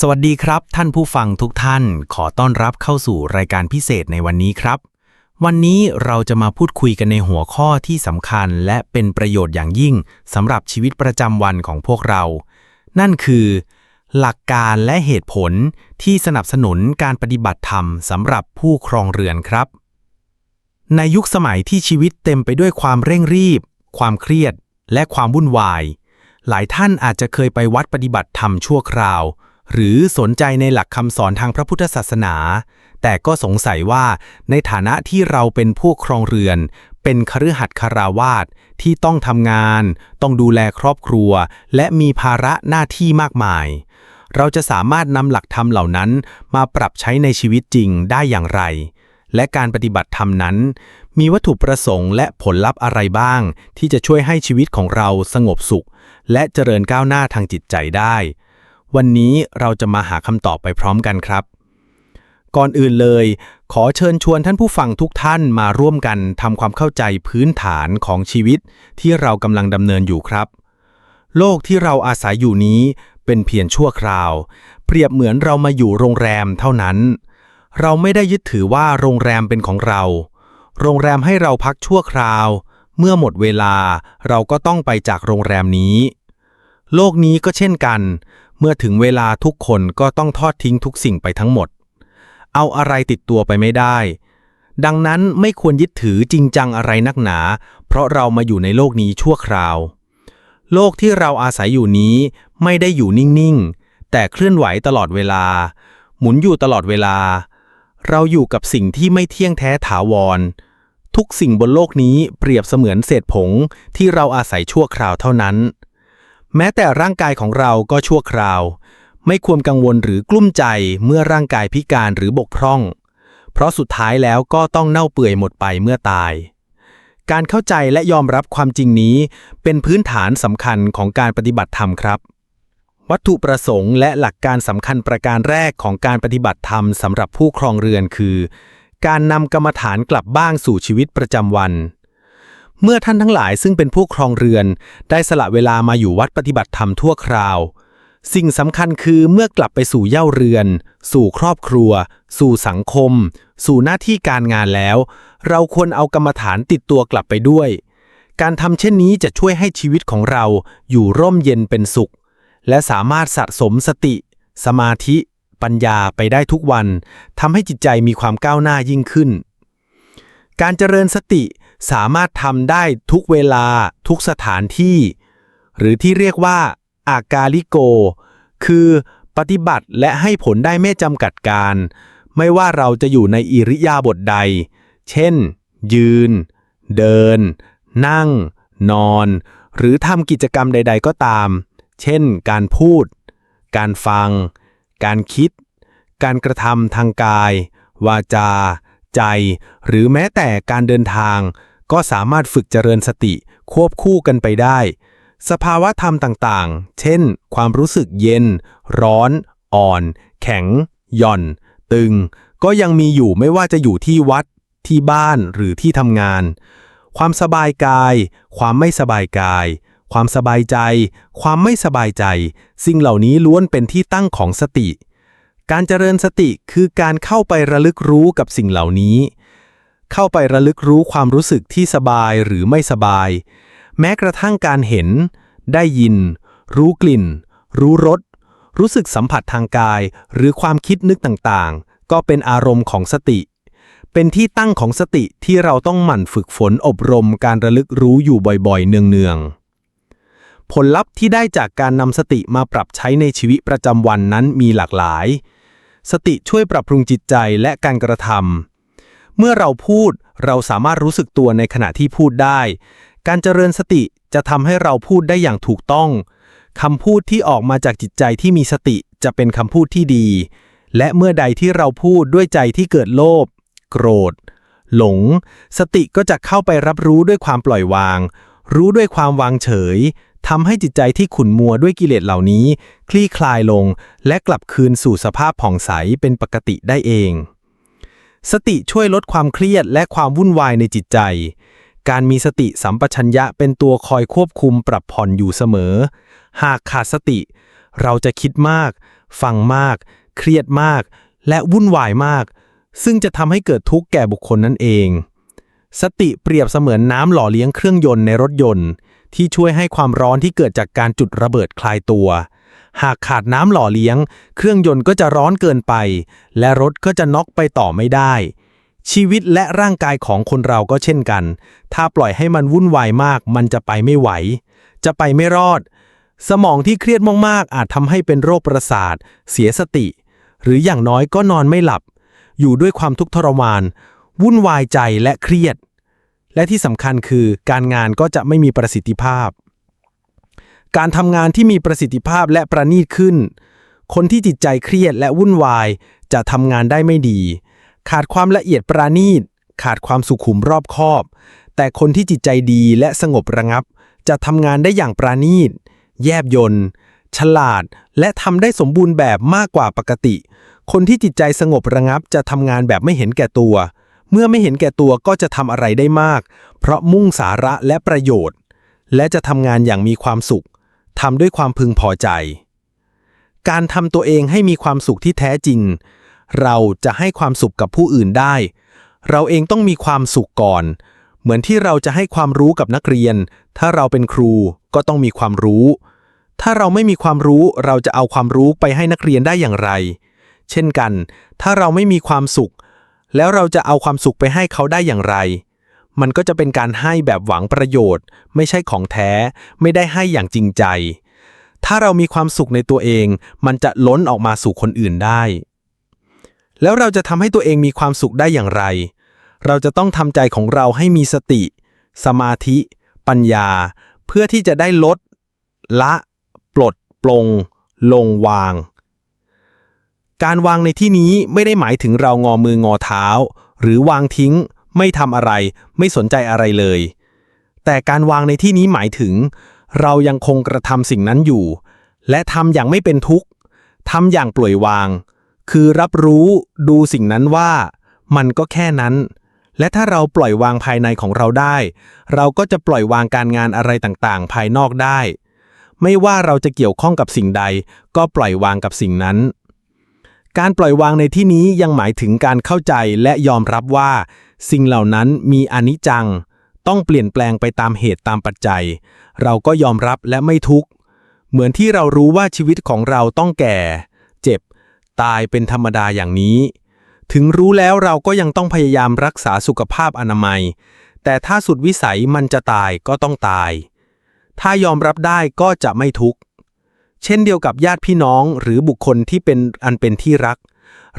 สวัสดีครับ ท่านผู้ฟังทุกท่าน ขอต้อนรับเข้าสู่รายการพิเศษในวันนี้ครับ วันนี้เราจะมาพูดคุยกันในหัวข้อที่สำคัญ และเป็นประโยชน์อย่างยิ่งสำหรับชีวิตประจำวันของพวกเรา นั่นคือ หลักการและเหตุผลที่สนับสนุนการปฏิบัติธรรมสำหรับผู้ครองเรือนครับ ในยุคสมัยที่ชีวิตเต็มไปด้วยความเร่งรีบ ความเครียด และความวุ่นวาย หลายท่านอาจจะเคยไปวัดปฏิบัติธรรมชั่วคราว หรือสนใจในหลักคำสอนทางพระพุทธศาสนา แต่ก็สงสัยว่าในฐานะที่เราเป็นผู้ครองเรือน เป็นคฤหัสถ์คาราวาสที่ต้องทำงาน ต้องดูแลครอบครัว และมีภาระหน้าที่มากมาย เราจะสามารถนำหลักธรรมเหล่านั้นมาปรับใช้ในชีวิตจริงได้อย่างไร และการปฏิบัติธรรมนั้น มีวัตถุประสงค์และผลลัพธ์อะไรบ้าง ที่จะช่วยให้ชีวิตของเราสงบสุข และเจริญก้าวหน้าทางจิตใจได้ วันนี้เราจะมาหาคำตอบไปพร้อมกันครับ ก่อนอื่นเลย ขอเชิญชวนท่านผู้ฟังทุกท่านมาร่วมกันทำความเข้าใจพื้นฐานของชีวิตที่เรากำลังดำเนินอยู่ครับ โลกที่เราอาศัยอยู่นี้เป็นเพียงชั่วคราว เปรียบเหมือนเรามาอยู่โรงแรมเท่านั้น เราไม่ได้ยึดถือว่าโรงแรมเป็นของเรา โรงแรมให้เราพักชั่วคราว เมื่อหมดเวลาเราก็ต้องไปจากโรงแรมนี้ โลกนี้ก็เช่นกัน เมื่อถึงเวลาทุกคนก็ต้องทอดทิ้งทุกสิ่งไปทั้งหมด เอาอะไรติดตัวไปไม่ได้ ดังนั้นไม่ควรยึดถือจริงจังอะไรนักหนา เพราะเรามาอยู่ในโลกนี้ชั่วคราว โลกที่เราอาศัยอยู่นี้ไม่ได้อยู่นิ่งๆ แต่เคลื่อนไหวตลอดเวลา หมุนอยู่ตลอดเวลา เราอยู่กับสิ่งที่ไม่เที่ยงแท้ถาวร ทุกสิ่งบนโลกนี้เปรียบเสมือนเศษผงที่เราอาศัยชั่วคราวเท่านั้น แม้แต่ร่างกายของเราก็ชั่วคราว ไม่ควรกังวลหรือกลุ้มใจเมื่อร่างกายพิการหรือบกพร่อง เพราะสุดท้ายแล้วก็ต้องเน่าเปื่อยหมดไปเมื่อตาย การเข้าใจและยอมรับความจริงนี้ เป็นพื้นฐานสำคัญของการปฏิบัติธรรมครับ วัตถุประสงค์และหลักการสำคัญประการแรกของการปฏิบัติธรรมสำหรับผู้ครองเรือนคือ การนำกรรมฐานกลับบ้างสู่ชีวิตประจำวัน เมื่อท่านทั้งหลายซึ่งเป็นผู้ครองเรือน ได้สละเวลามาอยู่วัดปฏิบัติธรรมทั่วคราว สิ่งสำคัญคือเมื่อกลับไปสู่เย่าเรือน สู่ครอบครัว สู่สังคม สู่หน้าที่การงานแล้ว เราควรเอากรรมฐานติดตัวกลับไปด้วย การทำเช่นนี้จะช่วยให้ชีวิตของเราอยู่ร่มเย็นเป็นสุข และสามารถสะสมสติ สมาธิ ปัญญาไปได้ทุกวันทำให้จิตใจมีความก้าวหน้ายิ่งขึ้น การเจริญสติ สามารถทำได้ทุกเวลาทุกสถานที่ หรือที่เรียกว่า อากาลิโก คือปฏิบัติและให้ผลได้ไม่จำกัดการ ไม่ว่าเราจะอยู่ในอิริยาบถใด เช่น ยืน เดิน นั่ง นอน หรือทำกิจกรรมใด ๆ ก็ตาม เช่น การพูด การฟัง การคิด การกระทำทางกาย วาจา ใจ หรือแม้แต่การเดินทาง ก็สามารถฝึกเจริญสติควบคู่กันไปได้ สภาวะธรรมต่างๆ เช่น ความรู้สึกเย็น ร้อน อ่อน แข็ง หย่อน ตึง ก็ยังมีอยู่ไม่ว่าจะอยู่ที่วัด ที่บ้านหรือที่ทำงาน ความสบายกาย ความไม่สบายกาย ความสบายใจ ความไม่สบายใจ สิ่งเหล่านี้ล้วนเป็นที่ตั้งของสติ การเจริญสติคือการเข้าไประลึกรู้กับสิ่งเหล่านี้ เข้าไประลึกรู้ความรู้สึกที่สบายหรือไม่สบาย แม้กระทั่งการเห็น ได้ยิน รู้กลิ่น รู้รส รู้สึกสัมผัสทางกาย หรือความคิดนึกต่างๆ ก็เป็นอารมณ์ของสติ เป็นที่ตั้งของสติที่เราต้องหมั่นฝึกฝนอบรมการระลึกรู้อยู่บ่อยๆ เนืองๆผลลัพธ์ที่ได้จากการนำสติมาปรับใช้ในชีวิตประจำวันนั้นมีหลากหลาย สติช่วยปรับปรุงจิตใจและการกระทำ เมื่อเราพูดเราสามารถรู้สึกตัวในขณะที่พูดได้ การเจริญสติจะทำให้เราพูดได้อย่างถูกต้องคำพูดที่ออกมาจากจิตใจที่มีสติจะเป็นคำพูดที่ดี และเมื่อใดที่เราพูดด้วยใจที่เกิดโลภโกรธ หลง สติก็จะเข้าไปรับรู้ด้วยความปล่อยวาง รู้ด้วยความวางเฉยทำให้จิตใจที่ขุ่นมัวด้วยกิเลสเหล่านี้ คลี่คลายลง และกลับคืนสู่สภาพผ่องใสเป็นปกติได้เอง สติช่วยลดความเครียดและความวุ่นวายในจิตใจ การมีสติสัมปชัญญะเป็นตัวคอยควบคุมปรับผ่อนอยู่เสมอ หากขาดสติ เราจะคิดมาก ฟังมาก เครียดมาก และวุ่นวายมาก ซึ่งจะทำให้เกิดทุกข์แก่บุคคลนั่นเอง สติเปรียบเสมือนน้ำหล่อเลี้ยงเครื่องยนต์ในรถยนต์ ที่ช่วยให้ความร้อนที่เกิดจากการจุดระเบิดคลายตัว หากขาดน้ำหล่อเลี้ยง เครื่องยนต์ก็จะร้อนเกินไป และรถก็จะน็อกไปต่อไม่ได้ ชีวิตและร่างกายของคนเราก็เช่นกัน ถ้าปล่อยให้มันวุ่นวายมาก มันจะไปไม่ไหว จะไปไม่รอด สมองที่เครียดมากๆ อาจทำให้เป็นโรคประสาท เสียสติ หรืออย่างน้อยก็นอนไม่หลับ อยู่ด้วยความทุกข์ทรมาน วุ่นวายใจและเครียด และที่สำคัญคือการงานก็จะไม่มีประสิทธิภาพ การทำงานที่มีประสิทธิภาพและประณีตขึ้น คนที่จิตใจเครียดและวุ่นวาย จะทำงานได้ไม่ดี ขาดความละเอียดประณีต ขาดความสุขุมรอบคอบ แต่คนที่จิตใจดีและสงบระงับ จะทำงานได้อย่างประณีต แยบยนต์ฉลาด และทำได้สมบูรณ์แบบมากกว่าปกติ คนที่จิตใจสงบระงับ จะทำงานแบบไม่เห็นแก่ตัว เมื่อไม่เห็นแก่ตัวก็จะทำอะไรได้มาก เพราะมุ่งสาระและประโยชน์ และจะทำงานอย่างมีความสุข ทำด้วยความพึงพอใจ การทำตัวเองให้มีความสุขที่แท้จริง เราจะให้ความสุขกับผู้อื่นได้ เราเองต้องมีความสุขก่อน เหมือนที่เราจะให้ความรู้กับนักเรียน ถ้าเราเป็นครูก็ต้องมีความรู้ ถ้าเราไม่มีความรู้เราจะเอาความรู้ไปให้นักเรียนได้อย่างไร เช่นกัน ถ้าเราไม่มีความสุข แล้วเราจะเอาความสุขไปให้เขาได้อย่างไร มันก็จะเป็นการให้แบบหวังประโยชน์ ไม่ใช่ของแท้ ไม่ได้ให้อย่างจริงใจ ถ้าเรามีความสุขในตัวเอง มันจะล้นออกมาสู่คนอื่นได้ แล้วเราจะทำให้ตัวเองมีความสุขได้อย่างไร เราจะต้องทำใจของเราให้มีสติ สมาธิ ปัญญา เพื่อที่จะได้ลด ละ ปลด ปลง ลงวาง การวางในที่นี้ไม่ได้หมายถึงเรางอมืองอเท้า หรือวางทิ้ง ไม่ทำอะไร ไม่สนใจอะไรเลย แต่การวางในที่นี้หมายถึง เรายังคงกระทำสิ่งนั้นอยู่ และทำอย่างไม่เป็นทุกข์ทำอย่างปล่อยวาง คือรับรู้ดูสิ่งนั้นว่า มันก็แค่นั้น และถ้าเราปล่อยวางภายในของเราได้ เราก็จะปล่อยวางการงานอะไรต่างๆ ภายนอกได้ ไม่ว่าเราจะเกี่ยวข้องกับสิ่งใด ก็ปล่อยวางกับสิ่งนั้นการปล่อยวางในที่นี้ยังหมายถึงการเข้าใจและยอมรับว่า สิ่งเหล่านั้นมีอนิจจัง ต้องเปลี่ยนแปลงไปตามเหตุตามปัจจัย เราก็ยอมรับและไม่ทุกข์ เหมือนที่เรารู้ว่าชีวิตของเราต้องแก่ เจ็บ ตายเป็นธรรมดาอย่างนี้ ถึงรู้แล้วเราก็ยังต้องพยายามรักษาสุขภาพอนามัย แต่ถ้าสุดวิสัยมันจะตายก็ต้องตาย ถ้ายอมรับได้ก็จะไม่ทุกข์ เช่นเดียวกับญาติพี่น้องหรือบุคคลที่เป็นอันเป็นที่รัก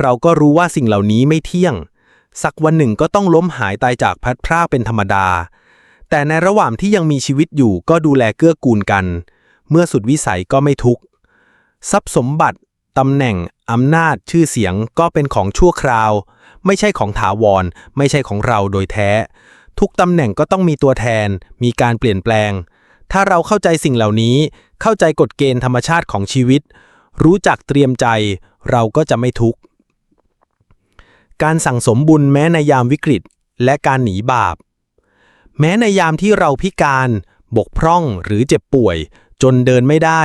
เราก็รู้ว่าสิ่งเหล่านี้ไม่เที่ยง สักวันหนึ่งก็ต้องล้มหายตายจากพัดพรากเป็นธรรมดา แต่ในระหว่างที่ยังมีชีวิตอยู่ก็ดูแลเกื้อกูลกัน เมื่อสุดวิสัยก็ไม่ทุกข์ทรัพย์สมบัติตำแหน่งอำนาจชื่อเสียงก็เป็นของชั่วคราว ไม่ใช่ของถาวร ไม่ใช่ของเราโดยแท้ ทุกตำแหน่งก็ต้องมีตัวแทน มีการเปลี่ยนแปลง ถ้าเราเข้าใจสิ่งเหล่านี้ เข้าใจกฎเกณฑ์ธรรมชาติของชีวิต รู้จักเตรียมใจ เราก็จะไม่ทุกข์ การสั่งสมบุญแม้ในยามวิกฤต และการหนีบาป แม้ในยามที่เราพิการ บกพร่องหรือเจ็บป่วย จนเดินไม่ได้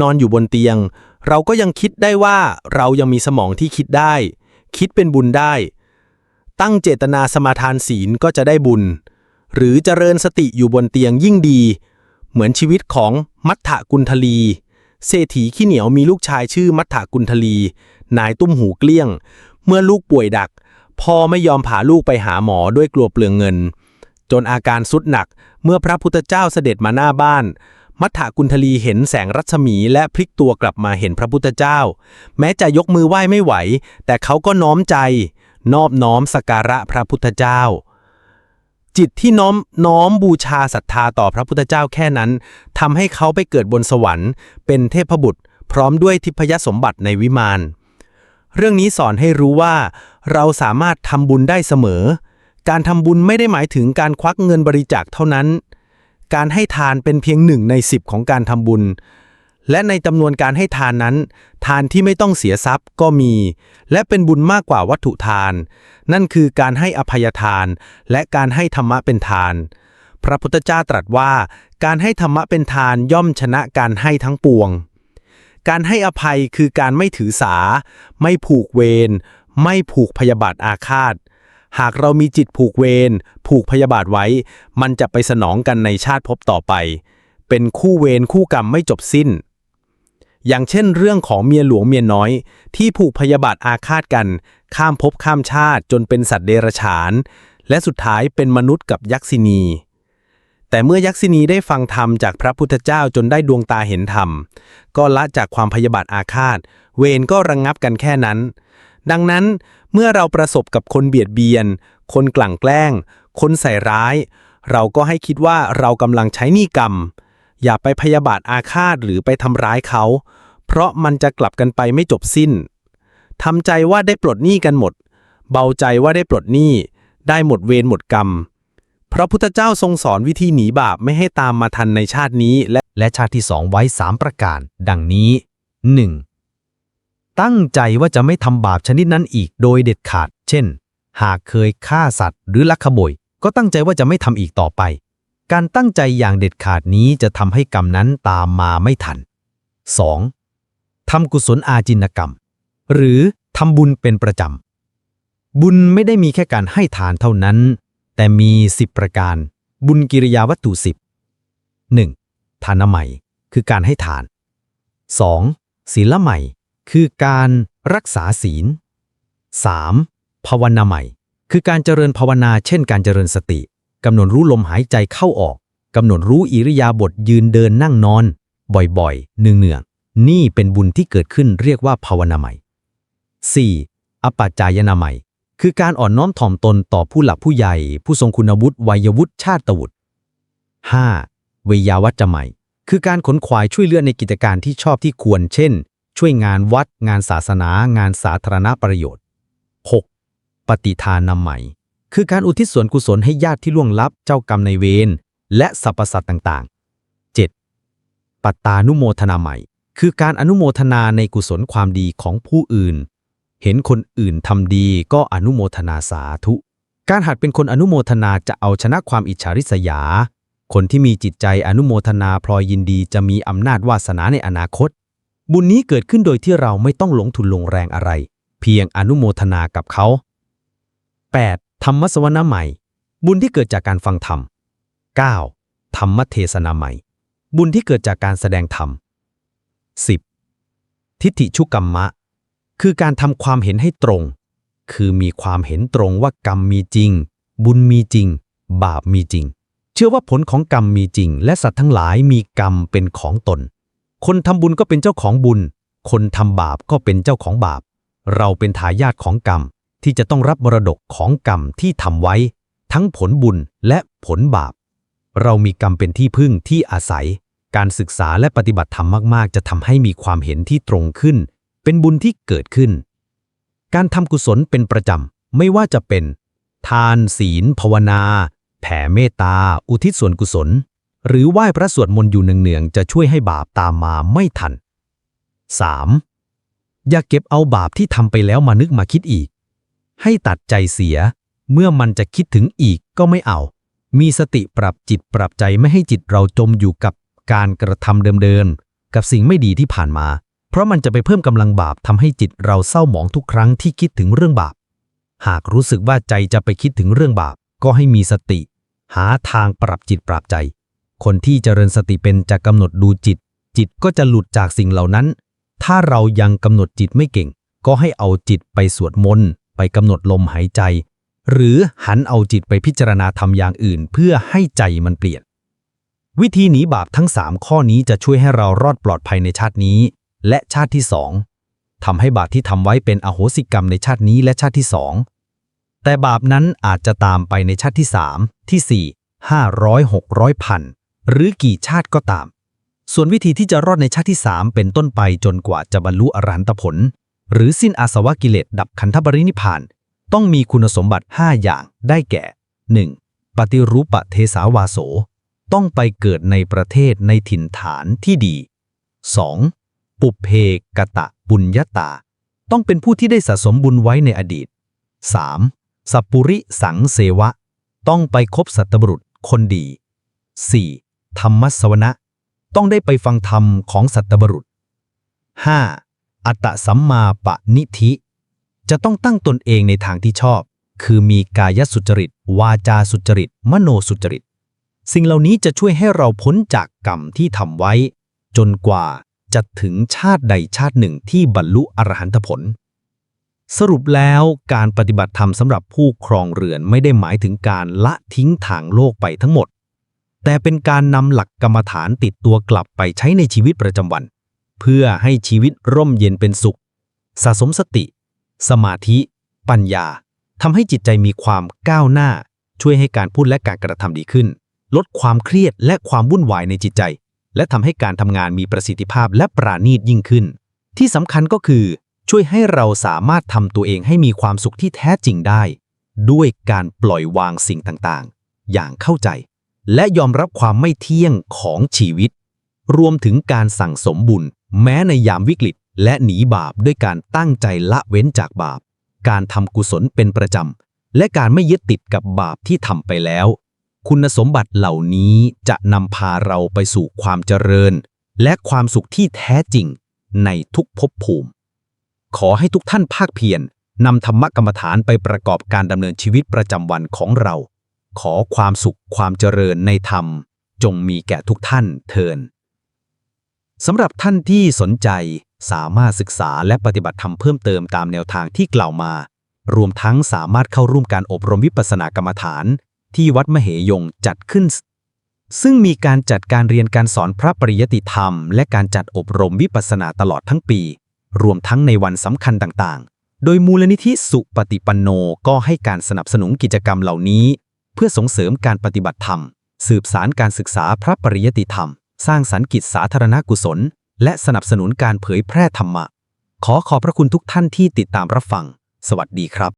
นอนอยู่บนเตียง เราก็ยังคิดได้ว่าเรายังมีสมองที่คิดได้ คิดเป็นบุญได้ ตั้งเจตนาสมาทานศีลก็จะได้บุญ หรือเจริญสติอยู่บนเตียงยิ่งดี เหมือนชีวิตของมัทธกุลทลีเศรษฐีขี้เหนียวมีลูกชายชื่อมัทธกุลทลี นายตุ้มหูเกลี้ยง เมื่อลูกป่วยดัก พ่อไม่ยอมพาลูกไปหาหมอด้วยกลัวเปลืองเงิน จนอาการสุดหนักเมื่อพระพุทธเจ้าเสด็จมาหน้าบ้าน มัทธกุลทลีเห็นแสงรัศมีและพลิกตัวกลับมาเห็นพระพุทธเจ้า แม้จะยกมือไหว้ไม่ไหว แต่เขาก็น้อมใจ นอบน้อมสกการะพระพุทธเจ้า จิตที่น้อมน้อมบูชาศรัทธาต่อพระพุทธเจ้าแค่นั้นทำให้เขาไปเกิดบนสวรรค์ เป็นเทพบุตร พร้อมด้วยทิพยสมบัติในวิมาน เรื่องนี้สอนให้รู้ว่า เราสามารถทำบุญได้เสมอ การทำบุญไม่ได้หมายถึงการควักเงินบริจาคเท่านั้น การให้ทานเป็นเพียงหนึ่งในสิบของการทำบุญ และในจำนวนการให้ทานนั้น ทานที่ไม่ต้องเสียทรัพย์ก็มี และเป็นบุญมากกว่าวัตถุทาน นั่นคือการให้อภัยทาน และการให้ธรรมะเป็นทาน พระพุทธเจ้าตรัสว่า การให้ธรรมะเป็นทานย่อมชนะการให้ทั้งปวง การให้อภัยคือการไม่ถือสา ไม่ผูกเวร ไม่ผูกพยาบาทอาฆาต หากเรามีจิตผูกเวร ผูกพยาบาทไว้ มันจะไปสนองกันในชาติภพต่อไป เป็นคู่เวรคู่กรรมไม่จบสิ้น อย่างเช่นเรื่องของเมียหลวงเมียน้อย ที่ผูกพยาบาทอาฆาตกัน ข้ามภพข้ามชาติจนเป็นสัตว์เดรัจฉาน และสุดท้ายเป็นมนุษย์กับยักษินี แต่เมื่อยักษินีได้ฟังธรรมจากพระพุทธเจ้าจนได้ดวงตาเห็นธรรม ก็ละจากความพยาบาทอาฆาต เวรก็ระงงับกันแค่นั้น ดังนั้นเมื่อเราประสบกับคนเบียดเบียน คนกลั่งแกล้ง คนใส่ร้าย เราก็ให้คิดว่าเรากำลังใช้หนี้กรรม อย่าไปพยาบาทอาฆาตหรือไปทำร้ายเขา เพราะมันจะกลับกันไปไม่จบสิ้นทำใจว่าได้ปลดหนี้กันหมด เบาใจว่าได้ปลดหนี้ ได้หมดเวรหมดกรรม พระพุทธเจ้าทรงสอนวิธีหนีบาปไม่ให้ตามมาทันในชาตินี้ และและชาติที่สองไว้สามประการ ดังนี้ 1. ตั้งใจว่าจะไม่ทำบาปชนิดนั้นอีกโดยเด็ดขาด เช่น หากเคยฆ่าสัตว์ หรือลักขโมยก็ตั้งใจว่าจะไม่ทำอีกต่อไป การตั้งใจอย่างเด็ดขาดนี้จะทำให้กรรมนั้นตามมาไม่ทัน 2. ทำกุศลอาจินกรรม หรือทำบุญเป็นประจำ บุญไม่ได้มีแค่การให้ทานเท่านั้น แต่มี 10 ประการ บุญกิริยาวัตถุ 10 1. ทานใหม่ คือการให้ทาน 2. ศีลใหม่ คือการรักษาศีล 3. ภาวนาใหม่ คือการเจริญภาวนาเช่นการเจริญสติกำหนดรู้ลมหายใจเข้าออกกำหนดรู้อิริยาบถยืนเดินนั่งนอน บ่อยๆ เนืองๆนี่เป็นบุญที่เกิดขึ้นเรียกว่าภาวนาใหม่ 4. อปัจจายนาใหม่ คือการอ่อนน้อมถ่อมตนต่อผู้หลักผู้ใหญ่ ผู้ทรงคุณวุฒิวัยวุฒิชาติตวุฒิ 5. เวยาวัจจะใหม่ คือการขนขวายช่วยเหลือในกิจการที่ชอบที่ควร เช่น ช่วยงานวัด งานศาสนา งานสาธารณประโยชน์ 6. ปฏิทานนำใหม่ คือการอุทิศส่วนกุศลให้ญาติที่ล่วงลับเจ้ากรรมในเวรและสรรพสัตว์ต่างๆ 7. ปัตตานุโมทนาใหม่ คือการอนุโมทนาในกุศลความดีของผู้อื่น เห็นคนอื่นทำดีก็อนุโมทนาสาธุ การหัดเป็นคนอนุโมทนาจะเอาชนะความอิจฉาริษยา คนที่มีจิตใจอนุโมทนาพลอยยินดีจะมีอำนาจวาสนาในอนาคต บุญนี้เกิดขึ้นโดยที่เราไม่ต้องลงทุนลงแรงอะไร เพียงอนุโมทนากับเขา 8. ธรรมสวนาใหม่ บุญที่เกิดจากการฟังธรรม 9. ธรรมเทศนาใหม่ บุญที่เกิดจากการแสดงธรรม 10. ทิฏฐิชุกรรมะ คือการทำความเห็นให้ตรง คือมีความเห็นตรงว่ากรรมมีจริง บุญมีจริง บาปมีจริง เชื่อว่าผลของกรรมมีจริง และสัตว์ทั้งหลายมีกรรมเป็นของตน คนทำบุญก็เป็นเจ้าของบุญ คนทำบาปก็เป็นเจ้าของบาป เราเป็นทายาทของกรรมที่จะต้องรับมรดกของกรรมที่ทำไว้ ทั้งผลบุญและผลบาป เรามีกรรมเป็นที่พึ่งที่อาศัย การศึกษาและปฏิบัติธรรมมาก ๆ จะทำให้มีความเห็นที่ตรงขึ้น เป็นบุญที่เกิดขึ้น การทำกุศลเป็นประจำ ไม่ว่าจะเป็น ทานศีล ภาวนา แผ่เมตตา อุทิศส่วนกุศล หรือไหว้พระสวดมนต์อยู่เนืองๆ จะช่วยให้บาปตามมาไม่ทัน 3. อย่าเก็บเอาบาปที่ทำไปแล้วมานึกมาคิดอีก ให้ตัดใจเสีย เมื่อมันจะคิดถึงอีกก็ไม่เอา มีสติปรับจิตปรับใจไม่ให้จิตเราจมอยู่กับการกระทำเดิมๆ กับสิ่งไม่ดีที่ผ่านมา เพราะมันจะไปเพิ่มกำลังบาปทำให้จิตเราเศร้าหมองทุกครั้งที่คิดถึงเรื่องบาป หากรู้สึกว่าใจจะไปคิดถึงเรื่องบาป ก็ให้มีสติ หาทางปรับจิตปรับใจ คนที่เจริญสติเป็นจะกำหนดดูจิต จิตก็จะหลุดจากสิ่งเหล่านั้น ถ้าเรายังกำหนดจิตไม่เก่ง ก็ให้เอาจิตไปสวดมนต์ไปกำหนดลมหายใจ หรือหันเอาจิตไปพิจารณาทำอย่างอื่น เพื่อให้ใจมันเปลี่ยน วิธีหนีบาปทั้ง 3 ข้อนี้จะช่วยให้เรารอดปลอดภัยในชาตินี้ และชาติที่สองทำให้บาปที่ทำไว้เป็นอโหสิกรรมในชาตินี้และชาติที่สองแต่บาปนั้นอาจจะตามไปในชาติที่3ที่4 500 600พันหรือกี่ชาติก็ตาม ส่วนวิธีที่จะรอดในชาติที่3เป็นต้นไปจนกว่าจะบรรลุอรหันตผล หรือสิ้นอาสวะกิเลสดับขันธปรินิพาน ต้องมีคุณสมบัติ 5 อย่างได้แก่ 1. ปฏิรูปะเทสาวาโส ต้องไปเกิดในประเทศในถิ่นฐานที่ดี 2. ปุเพกตะบุญญาตา ต้องเป็นผู้ที่ได้สะสมบุญไว้ในอดีต 3. สัปปุริสังเสวะ ต้องไปคบสัตบุรุษคนดี 4. ธรรมสวนะ ต้องได้ไปฟังธรรมของสัตบุรุษ 5. อัตตสัมมาปณิธิ จะต้องตั้งตนเองในทางที่ชอบ คือมีกายสุจริต วาจาสุจริต มโนสุจริต สิ่งเหล่านี้จะช่วยให้เราพ้นจากกรรมที่ทำไว้ จนกว่า จะถึงชาติใดชาติหนึ่งที่บรรลุอรหันตผล สรุปแล้วการปฏิบัติธรรมสำหรับผู้ครองเรือนไม่ได้หมายถึงการละทิ้งทางโลกไปทั้งหมด แต่เป็นการนำหลักกรรมฐานติดตัวกลับไปใช้ในชีวิตประจำวัน เพื่อให้ชีวิตร่มเย็นเป็นสุข สะสมสติ สมาธิ ปัญญาทำให้จิตใจมีความก้าวหน้า ช่วยให้การพูดและการกระทำดีขึ้น ลดความเครียดและความวุ่นวายในจิตใจ และทำให้การทำงานมีประสิทธิภาพและปราณีตยิ่งขึ้น ที่สำคัญก็คือ ช่วยให้เราสามารถทำตัวเองให้มีความสุขที่แท้จริงได้ ด้วยการปล่อยวางสิ่งต่างๆ อย่างเข้าใจ และยอมรับความไม่เที่ยงของชีวิต รวมถึงการสั่งสมบุญ แม้ในยามวิกฤต และหนีบาปด้วยการตั้งใจละเว้นจากบาป การทำกุศลเป็นประจำและการไม่ยึดติดกับบาปที่ทำไปแล้ว คุณสมบัติเหล่านี้จะนำพาเราไปสู่ความเจริญ และความสุขที่แท้จริงในทุกภพภูมิ ขอให้ทุกท่านภาคเพียรนำธรรมกรรมฐานไปประกอบการดำเนินชีวิตประจำวันของเรา ขอความสุขความเจริญในธรรม จงมีแก่ทุกท่านเทินสำหรับท่านที่สนใจสามารถศึกษาและปฏิบัติธรรมเพิ่มเติมตามแนวทางที่กล่าวมา รวมทั้งสามารถเข้าร่วมการอบรมวิปัสสนากรรมฐาน ที่วัดมเหยงจัดขึ้น ซึ่งมีการจัดการเรียนการสอนพระปริยติธรรม และการจัดอบรมวิปัสสนาตลอดทั้งปี รวมทั้งในวันสำคัญต่างๆ โดยมูลนิธิสุปฏิปันโนก็ให้การสนับสนุนกิจกรรมเหล่านี้ เพื่อส่งเสริมการปฏิบัติธรรม สืบสารการศึกษาพระปริยติธรรม สร้างสรรค์กิจสาธารณกุศล และสนับสนุนการเผยแพร่ธรรมะขอขอบพระคุณทุกท่านที่ติดตามรับฟัง สวัสดีครับ